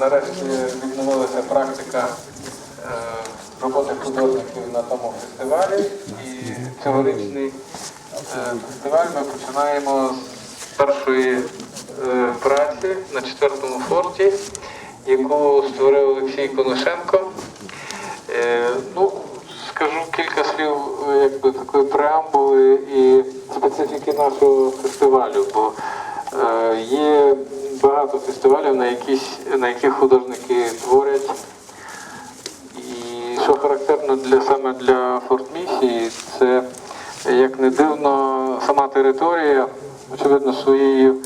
нарешті відновилася практика е, роботи художників на тому фестивалі. І цьогорічний е, фестиваль ми починаємо з першої е, праці на четвертому форті, яку створив Олексій Коношенко. Ну, скажу кілька слів якби такої преамбули і специфіки нашого фестивалю, бо є багато фестивалів, на, якісь, на яких художники творять. І що характерно для саме для фортмісії, це як не дивно, сама територія, очевидно, своєю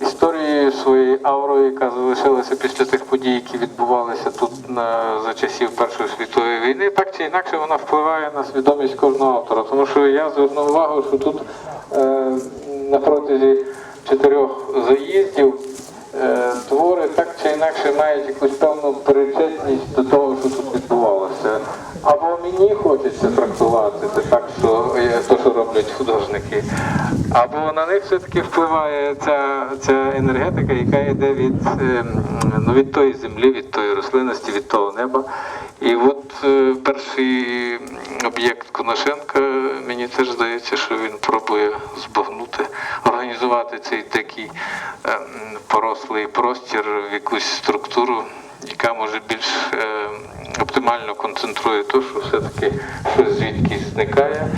історією, своєю аурою, яка залишилася після тих подій, які відбувалися тут на, за часів Першої світової війни, так чи інакше вона впливає на свідомість кожного автора. Тому що я звернув увагу, що тут е, на протязі чотирьох заїздів е, твори так чи інакше мають якусь певну причетність до того, що тут відбувалося. Або мені хочеться трактувати це так, що то, що роблять художники, або на них все-таки впливає ця, ця енергетика, яка йде від, ем, ну, від тої землі, від тої рослинності, від того неба. І от е, перший об'єкт Коношенка, мені теж здається, що він пробує збагнути, організувати цей такий е, порослий простір в якусь структуру, яка може більш е, оптимально концентрує те, що все-таки щось звідки зникає,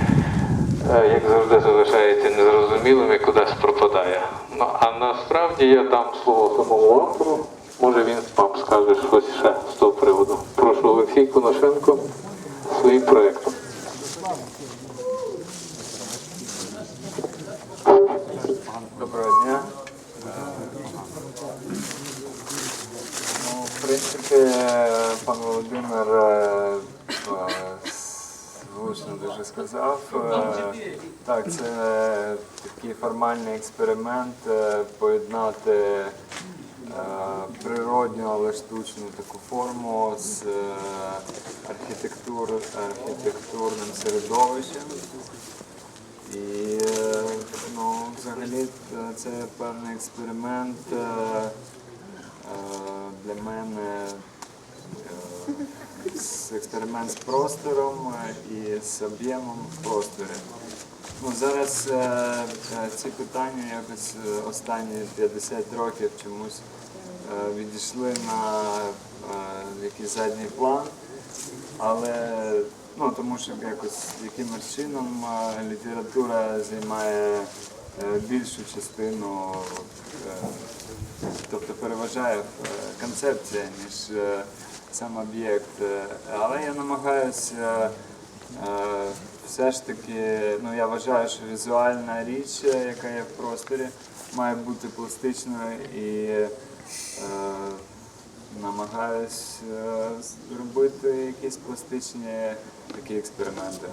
е, як завжди залишається незрозумілим і кудись пропадає. Ну, а насправді я дам слово самому автору. Може він вам скаже щось ще з того приводу. Прошу Олексій Коношенко своїм проєктом. Доброго дня. Ну, в принципі, пан Володимир е, е, влучно дуже сказав. Е, Так, це такий формальний експеримент поєднати природню, але штучну таку форму з архітектур, архітектурним середовищем. І ну, взагалі це певний експеримент для мене. е, Експеримент з простором е, і з об'ємом в просторі. Ну, зараз е, ці питання якось останні 50 років чомусь відійшли на якийсь задній план. Але ну, тому що якось якимось чином література займає більшу частину, тобто переважає е, концепція, ніж е, сам об'єкт. Е, Але я намагаюся все ж таки, ну я вважаю, що візуальна річ, яка є в просторі, має бути пластичною і намагаюсь зробити якісь пластичні такі експерименти.